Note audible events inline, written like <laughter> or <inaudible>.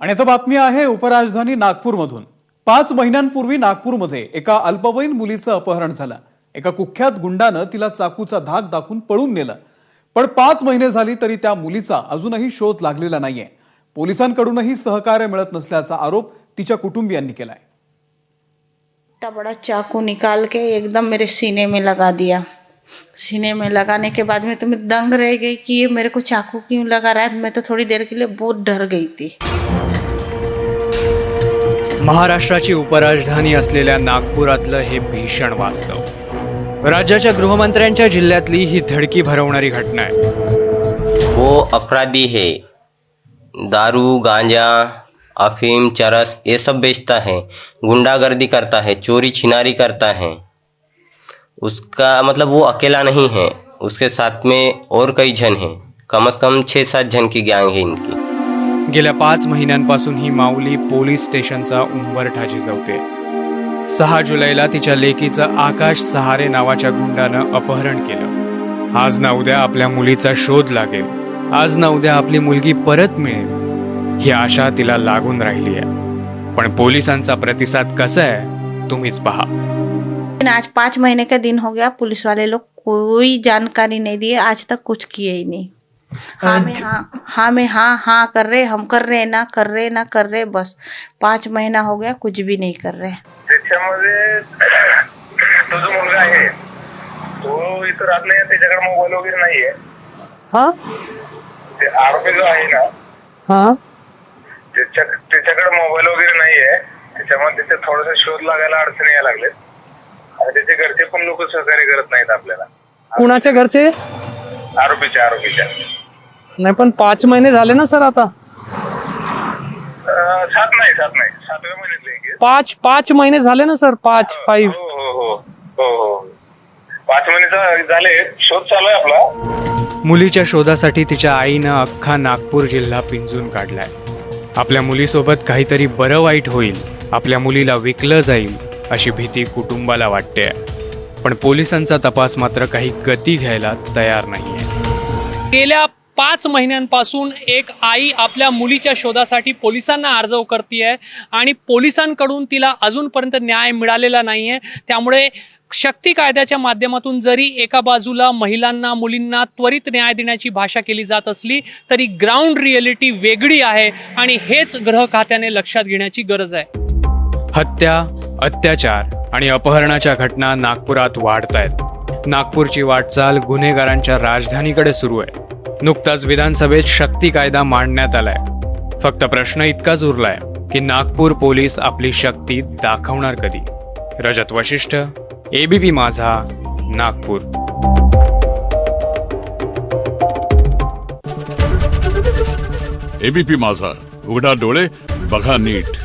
आणि आता बातमी आहे उपराजधानी नागपूरमधून. पाच महिन्यांपूर्वी नागपूरमध्ये एका अल्पवयीन मुलीचं अपहरण झालं. एका कुख्यात गुंडानं तिला चाकूचा धाक दाखवून पळून नेलं. पण पाच महिने झाली तरी त्या मुलीचा अजूनही शोध लागलेला नाहीये. पोलिसांकडूनही सहकार्य मिळत नसल्याचा आरोप तिच्या कुटुंबियांनी केलाय. इतना बड़ा चाकू निकाल के एकदम मेरे सीने में लगा दिया. सीने में लगाने के बाद में तो मैं दंग रह गई कि ये मेरे को चाकू क्यों लगा रहा है? मैं तो थोड़ी देर के लिए बहुत डर गई थी। महाराष्ट्राची उपराजधानी असलेल्या नागपुरातलं हे भीषण वास्तव. राज्याच्या गृहमंत्र्यांच्या जिल्ह्यातली ही धडकी भरवणारी घटना आहे. वो अपराधी है. दारू गांजा अफीम चरस ये सब बेचता है. गुंडागर्दी करता है चोरी छिनारी करता है. उसका मतलब वो अकेला नहीं है. उसके साथ में और कई जन हैं. कम से कम छः सात जन की गैंग है इनकी। गेल्या पाच महिन्यांपासून ही माऊली पोलीस स्टेशनचा उंबरठा झिजवते सहा जुलैला तिच्या लेकीचं आकाश सहारे नावाच्या गुंडानं अपहरण केलं. आज ना उद्या आपल्या मुलीचा शोध लागेल. आज ना उद्या आपली मुलगी परत मिळेल. ही आशा तिला लागून राहिली आहे. पण पोलिसांचा प्रतिसाद कसा आहे तुम्हीच पहा. आज पाँच महीने का दिन हो गया पुलिस वाले लोग कोई जानकारी नहीं दिए आज तक कुछ किए ही नहीं। हाँ में हाँ हाँ में हाँ हाँ कर रहे हम कर रहे ना कर रहे ना कर रहे बस। पाँच महीना हो गया कुछ भी नहीं कर रहे। त्याच्यामध्ये <clears throat> तो जो मुलगा आहे तो इथं राहत नाही त्याच्याकडे मोबाईल वगैरे नाहीये हा। ते आरोपी जो आहे ना हा। त्याच्या त्याच्याकडे मोबाईल वगैरे नाहीये त्याच्यामुळे त्याचे थोडस शोध लागायला अडचणी यायला लागलेत. आणि त्याचे घरचे पण लोक सहकार्य करत नाहीत आपल्याला. कुणाच्या घरचे? आरोपीच्या आरोपीच्या नाही पण पाच महिने झाले ना सर आता. अं, सात नाही सात नाही. सातव्या महिन्यातले आहे. पाच पाच महिने झाले ना सर पाच फाईव्ह हो हो हो. हो हो. पाच महिने झाले. शोध चालू आहे आपला. मुलीच्या शोधासाठी तिच्या आईनं अख्खा नागपूर जिल्हा पिंजून काढलाय. आपल्या मुलीसोबत काहीतरी बरं वाईट होईल आपल्या मुलीला विकलं जाईल अशी भीती कुटुंबाला वाटते पण पोलिसांचा तपास मात्र काही गती घ्यायला तयार नाहीये. गेल्या पाच महिन्यांपासून एक आई आपल्या मुलीच्या शोधासाठी पोलिसांना अर्ज करते आणि पोलिसांकडून तिला अजूनपर्यंत न्याय मिळालेला नाहीये. त्यामुळे शक्ती कायद्याच्या माध्यमातून जरी एका बाजूला महिलांना मुलींना त्वरित न्याय देण्याची भाषा केली जात असली तरी ग्राउंड रिअलिटी वेगळी आहे आणि हेच ग्रह खात्याने लक्षात घेण्याची गरज आहे. हत्या अत्याचार आणि अपहरणाच्या घटना नागपुरात वाढत आहेत नागपूरची वाटचाल गुन्हेगारांच्या राजधानीकडे सुरू आहे. नुकताच विधानसभेत शक्ती कायदा मांडण्यात आलाय. फक्त प्रश्न इतकाच उरलाय की नागपूर पोलीस आपली शक्ती दाखवणार कधी? रजत वशिष्ठ एबीपी माझा नागपूर. एबीपी माझा उघडा डोळे बघा नीट.